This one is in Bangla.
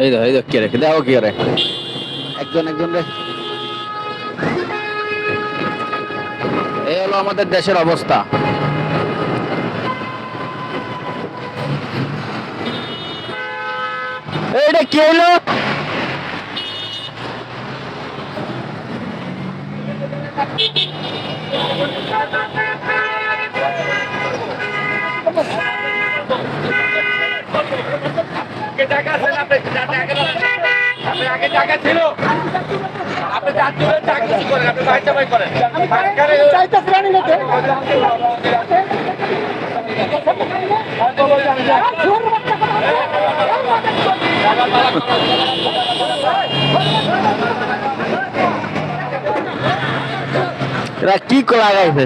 এই দেখো এই দেখো কে রেখে? দেখো কে রে একজন একজন রে। এই হলো আমাদের দেশের অবস্থা। এইটা কি আগে টাকা আছেন আপনি টাকা আপনি আগে টাকা ছিল। আপনি টাকা কিছু করেন আপনি চাপাই করেন। এরা কি লাগাইছে